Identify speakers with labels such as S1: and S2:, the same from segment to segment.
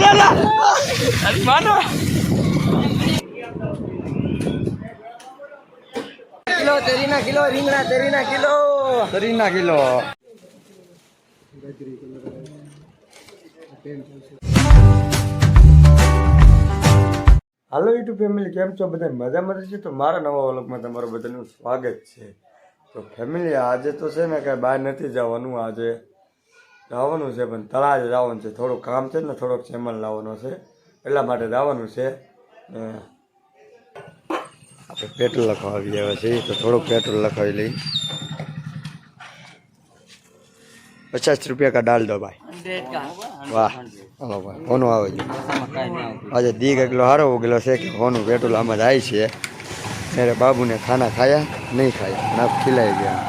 S1: લે અરે માનો
S2: કિલો તેરીના કિલો રીંગણા તેરીના કિલો
S1: તરીના કિલો હાલો યુટ્યુબ ફેમિલી, કેમ છો? બધા મજામાં છે તો મારા નવા વ્લોગમાં તમારું બધાનું સ્વાગત છે. તો ફેમિલી, આજે તો છે ને કાંઈ બહાર નથી જવાનું, આજે જવાનું છે, પણ તળાજે જવાનું છે. થોડુંક કામ છે ને, થોડોક સેમલ લાવવાનો છે. એટલા માટે જવાનું છે. આપણે પેટ્રોલ લખવા આવી આવ્યા છીએ, તો થોડુંક પેટ્રોલ લખાવી લઈ. પચાસ રૂપિયા કા ડાલ દો ભાઈ. વાહ, હાલો ભાઈ, હોનું આવે છે. આજે દી કિલો હારો ઉગેલો છે કે ફોનું પેટ્રોલ આમાં જાય છે. ત્યારે બાબુને ખાના ખાયા, નહીં ખાયા ના ખીલાઈ ગયા.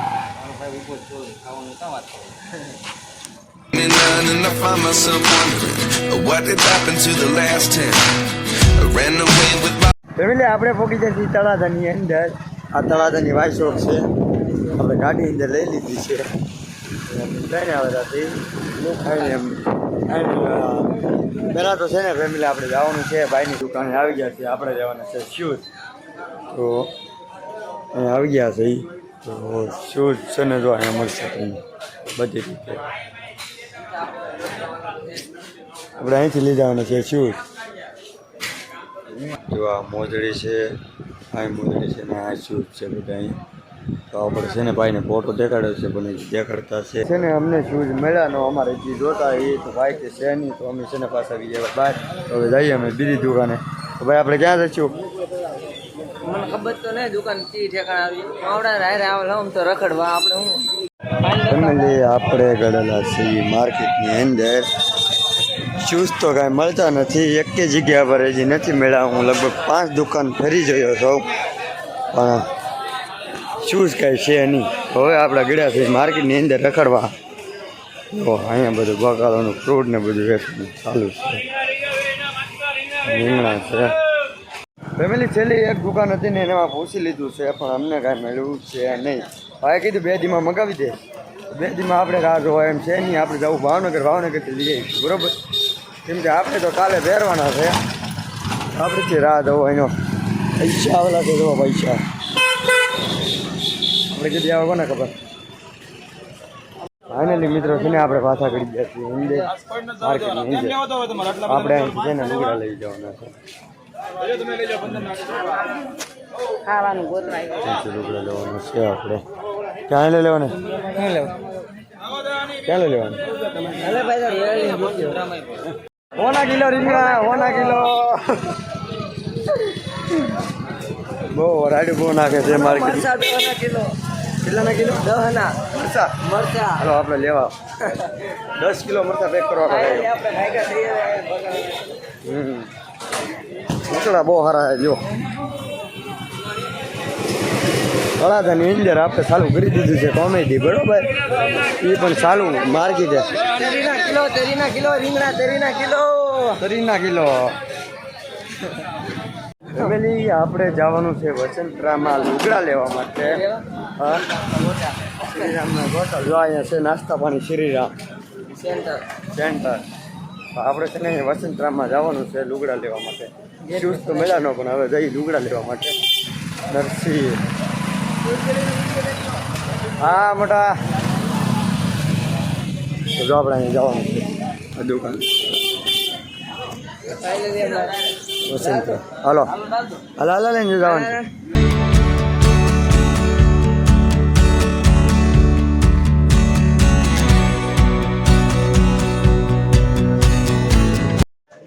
S3: None, and I find myself wondering what did happen to the last ten. I ran away with my
S1: family આપણે પહોંચી જઈએ તળાજાની અંદર. આ તળાજાની વાયશોપ છે. આપણે ગાડી અંદર લઈ લીધી છે. લઈને આવેલા હતી હું ખાઈને એમ પહેલાં તો છે ને ફેમિલી આપણે જવાનું છે. ભાઈની દુકાને આવી ગયા છે આપણે જવાના છે શૂઝ. તો અહીંયા આવી ગયા છે. તો શૂઝ છે ને જો અહીંયા મળશે તમને. બધી રીતે. આપણે અહીંથી લઈ જવાના છે શૂઝ જો આ મોજડી છે આ મોજડી છે ને આ શૂઝ છે બધા અહીં. તો આપણે છે ને ભાઈને ફોટો દેખાડ્યો છે પણ દેખાડતા છે. છે ને અમને શૂઝ મળ્યા નો અમારે જે જોતા એ તો ભાઈ કે છે નહીં તો અમે છે ને પાછા આવી ગયા. બહાર હવે જઈએ અમે બીજી દુકાને. તો ભાઈ આપણે ક્યાં જઈશું
S2: મને ખબર તો નહીં દુકાન ચી ઠેકાણ આવી. આવડા રાયરે આવેલા આમ તો રખડવા. આપણે હું?
S1: ફેમિલી આપણે ગળેલા છીએ માર્કેટની અંદર. શૂઝ તો કાંઈ મળતા નથી. એક જગ્યા પર હજી નથી મળ્યા. હું લગભગ પાંચ દુકાન ફરી જોયો છું. પણ શૂઝ કાંઈ છે નહીં. હવે આપણે ગળ્યા છે માર્કેટની અંદર રખડવા. તો અહીંયા બધું બકાલાનું ફ્રૂટ ને બધું વેચવાનું ચાલુ છે. રીંગણા છે. ફેમિલી, છેલ્લી એક દુકાન હતી ને એમાં પૂછી લીધું છે, પણ અમને કાંઈ મળ્યું છે નહીં. ભાઈ કીધું બે દીમાં મગાવી દે. બે દીમાં આપણે રાહ જોવા એમ છે નહીં. આપણે જવું ભાવનગર, ભાવનગરથી લઈ આવીશું. બરોબર? કેમ કે આપણે તો કાલે પહેરવાના છે. આપણેથી રાહ જોવો એનો. પૈસા આવેલા છે જોવા પૈસા. આપણે કીધી આવે કોને ખબર? ફાઇનલી મિત્રો છે ને આપણે પાછા કરી ગયા છીએ હિન્દે માર્કેટની હિન્દે આપણે અહીંથી છે ને લુગડા લઈ જવાના છે.
S2: ખાવાનું
S1: લુગડા લેવાનું છે આપણે. ક્યાં લઈ લેવાને?
S2: શું લેવું?
S1: ક્યાં લઈ લેવાનું? હોના કિલો રીંગણા હોના કિલો. બહુ વરાડી બહુ નાખે છે માર્કેટ
S2: કિલો.
S1: કેટલાના કિલો?
S2: દહના.
S1: મરચા.
S2: મરચા.
S1: હાલો આપણે લેવા. દસ કિલો મરચા પેક કરવા
S2: આપણે ભાગ્યા થઈ જાય
S1: હમ. મરચા બહુ સારા છે જો. તળાજાની અંદર આપણે ચાલુ કરી દીધું છે કોમેડી બરોબર? એ પણ ચાલુ માર્કેટ
S2: તેરીના કિલો તરીના કિલો રીંગણા તરીના કિલો.
S1: તરીના કિલો. ફેમિલી આપણે જવાનું છે વસંતરામાં લુગડા લેવા માટે. શ્રીરામના ગોટલ જો અહીંયા છે નાસ્તા પાણી શ્રીરામ.
S2: સેન્ટર.
S1: સેન્ટર. આપણે છે ને વસંતરામમાં જવાનું છે લુગડા લેવા માટે. શૂઝ તો મળ્યા ન પણ હવે જઈ લુગડા લેવા માટે. નરસિંહ. હા મોટા. જો આપણે જવાનું દુકાન. હલો. હાલો હાલો લઈને જવાનું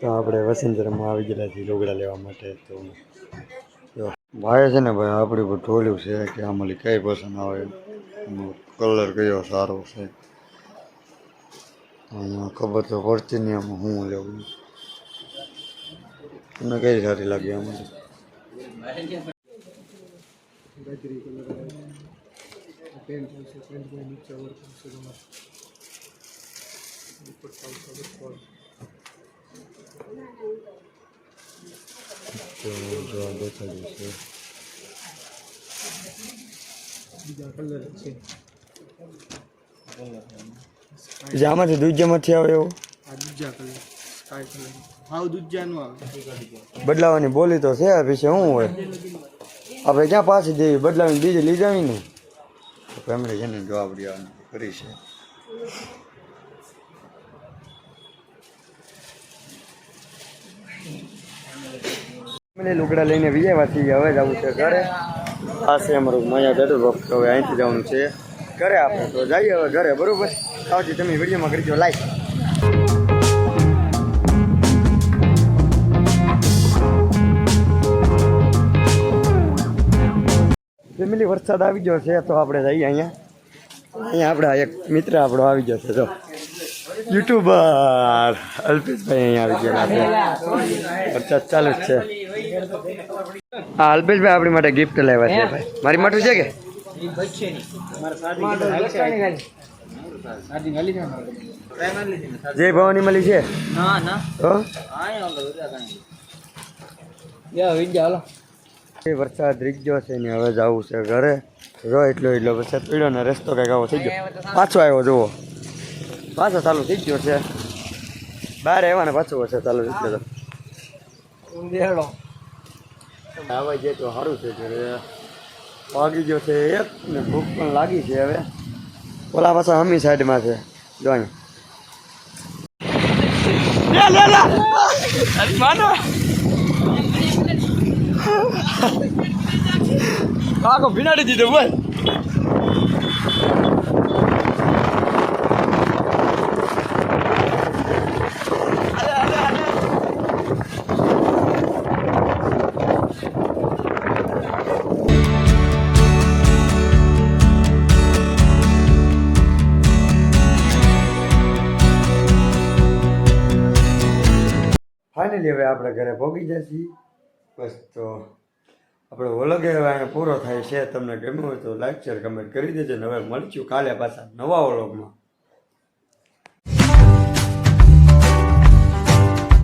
S1: તો આપણે વસંતરામાં આવી ગયેલા છીએ રોગડા લેવા માટે. તો ભાઈ છે ને ભાઈ, આપણી પર ઢોલ્યું છે કે આમાંથી કઈ પસંદ આવે કલર કયો સારો છે. ખબર તો પડતી નહીં આમાં હું લેવું. તમને કઈ સારી લાગી આમાંથી તો જો આ દેખાડ્યું છે જે આમાંથી દૂજ્યમાંથી આવે એવું?
S4: બીજા
S1: બદલાવાની બોલી તો છે વિશે શું હોય? આપણે ક્યાં પાછી દેવી બદલાવીને બીજી લઈ જાવી ને ફેમિલી જેને જવાબ દેવાનું કરી છે. ફેમિલી લુગડા લઈને વિજયવા છીએ હવે જવું છે ઘરે. આ અમારું માયા પેટ્રોલ પંપ હવે અહીંથી જવાનું છે ઘરે આપણે. તો જઈએ હવે ઘરે, બરાબર? આવતી તમે વિડીયોમાં કરજો લાઈક ફેમિલી, વરસાદ આવી ગયો છે, તો આપણે જઈએ અહીંયા. અહીંયા આપણા એક મિત્ર આપણો આવી ગયો છે તો યુટ્યુબર. અલ્પેશભાઈ અહીંયા આવી ગયો વરસાદ ચાલુ જ છે. હા અલ્પેશભાઈ આપણી માટે ગિફ્ટ લેવા છે ભાઈ. મારી માટું છે કે? જય ભવાની મળી છે? વરસાદ રીગ્યો છે ને હવે જવું છે ઘરે. રો એટલો એટલો વરસાદ પીડ્યો ને રસ્તો કંઈક આવો થઈ ગયો. પાછો આવ્યો, જુઓ. પાછો ચાલુ થઈ ગયો છે. બહાર આવ્યા ને પાછો વરસાદ ચાલુ થઈ ગયો આવે જે તો સારું છે કે વાગી ગયો છે એક ને ભૂખ પણ લાગી છે હવે. ઓલા પાછા હમી સાઈડમાં છે. જો ભીનાડી દીધો બોલ. ફાઇનલી હવે આપણે ઘરે પહોંચી જશે. બસ તો આપણો ઓલો હવે પૂરો થાય છે. તમને ગમ્યું હોય તો લાઈક શેર કમેન્ટ કરી દેજો. ને હવે મળીશું કાલે પાછા નવા વ્લોગમાં.